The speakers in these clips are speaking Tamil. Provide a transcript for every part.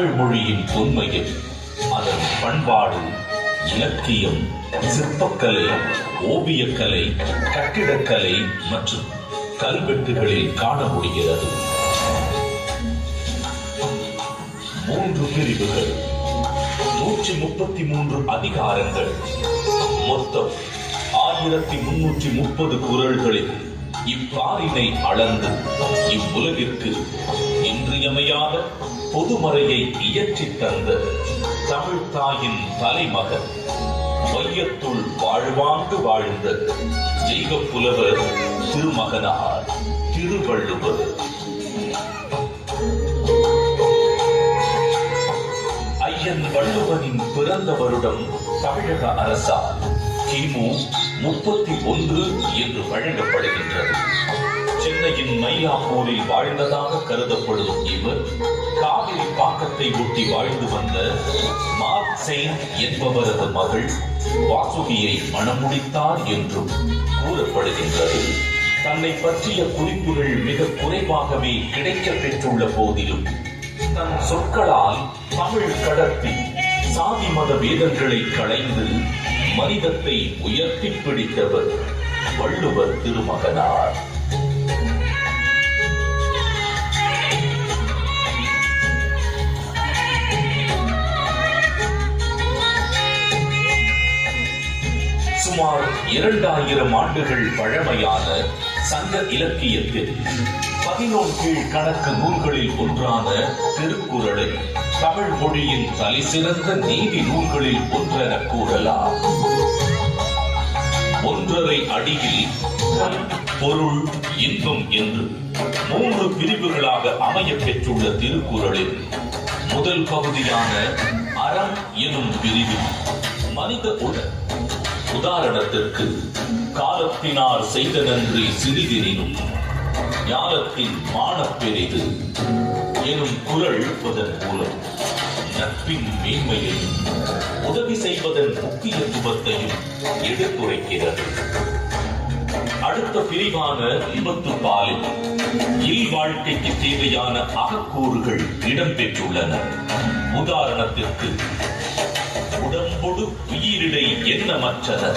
தமிழ் மொழியின் தொன்மையில் அதன் பண்பாடு இலக்கியம் சிற்பக்கலை ஓவியக்கலை கட்டிடக்கலை மற்றும் கல்வெட்டுகளில் காண முடிகிறது மூன்று பிரிவுகள். நூற்றி முப்பத்தி மூன்று அதிகாரங்கள். மொத்தம் ஆயிரத்தி முன்னூற்றி முப்பது குரல்களில் இப்பாரினை அளந்து இவ்வுலகிற்கு இன்றியமையாத பொதுமறையை இயற்றித் தந்த தமிழ் தாயின் தலைமகன் மையத்துள் வாழ்வாங்கு வாழ்ந்த ஜெய்க புலவர் திருமகனார் திருவள்ளுவர். ஐயன் வள்ளுவனின் பிறந்த வருடம் தமிழக அரசால் கிமு முப்பத்தி ஒன்று என்று வழங்கப்படுகின்றது. சென்னையின் மையாப்பூரில் வாழ்ந்ததாக கருதப்படும் இவர் காவிரி பாக்கத்தை ஒட்டி வாழ்ந்து வந்த மார்க் செயின் என்பவரது மகள் வாசுகியை மணமுடித்தார் என்றும் கூறப்படுகின்றது. தன்னை பற்றிய குறிப்புகள் மிக குறைவாகவே கிடைக்க பெற்றுள்ள போதிலும் தன் சொற்களால் தமிழ் கடத்தி சாதி மத வேதங்களை களைந்து மனிதத்தை உயர்த்தி பிடித்தவர் வள்ளுவர் திருமகனார். இரண்டாயிரம் ஆண்டுகள் பழமையான சங்க இலக்கியத்தில் பதினொன்று கணக்கு நூல்களில் ஒன்றான திருக்குறளை தமிழ் மொழியின் தலைசிறந்த நீதி நூல்களில் ஒன்றென கூறலாம். ஒன்றரை அடியில் பொருள் இன்பம் என்று மூன்று பிரிவுகளாக அமையப் பெற்றுள்ள திருக்குறளில் முதல் பகுதியான அறம் எனும் பிரிவில் மனித உடல் உதாரணத்திற்கு காலத்தினார் செய்த நன்றி சிறிதெனினும் ஞானத்தின் மானப்பெரிது எனும் குரல் எழுப்பதன் மூலம் நட்பின் மேன்மையையும் உதவி செய்வதன் முக்கியத்துவத்தையும் எடுத்துரைக்கிறது. அடுத்த பிரிவான இன்பத்து பாலில் இல் வாழ்க்கைக்கு தேவையான அகக்கூறுகள் இடம்பெற்றுள்ளன. உதாரணத்திற்கு உடம்பொடு உயிரிடை எண்ணமற்றனர்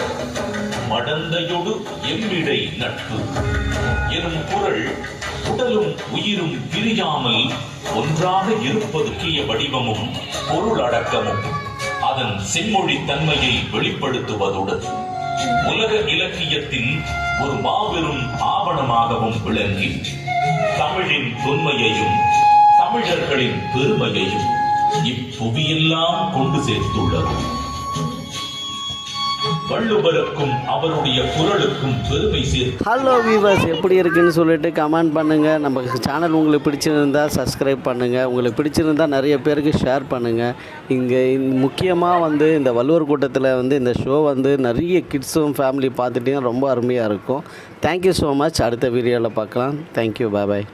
மடந்தையொடு எம்மிடை நட்பு. எனும் குரல் உடலும் உயிரும் பிரியாமல் ஒன்றாக இருப்பதுக்கிய வடிவமும் பொருள் அடக்கமும். அதன் செம்மொழி தன்மையை வெளிப்படுத்துவதுடன் உலக இலக்கியத்தின் ஒரு மாபெரும் ஆவணமாகவும் விளங்கி தமிழின் தொன்மையையும் தமிழர்களின் பெருமையையும் இப்புவியெல்லாம் கொண்டு சேர்த்துள்ளது. வள்ளுவருக்கும் அவருடைய குரலுக்கும் பெருமை சேர்த்து ஹலோ வீவர்ஸ் எப்படி இருக்குன்னு சொல்லிட்டு கமெண்ட் பண்ணுங்கள் நம்ம சேனல் உங்களுக்கு பிடிச்சிருந்தா சப்ஸ்கிரைப் பண்ணுங்கள் உங்களுக்கு பிடிச்சிருந்தா நிறைய பேருக்கு ஷேர் பண்ணுங்கள் இங்கே முக்கியமாக வந்து இந்த வள்ளுவர் கூட்டத்தில் வந்து இந்த ஷோ வந்து நிறைய கிட்ஸும் ஃபேமிலி பார்த்துட்டே ரொம்ப அருமையாக இருக்கும். தேங்க்யூ ஸோ மச் அடுத்த வீடியோவில் பார்க்கலாம். தேங்க்யூ பாய் பாய்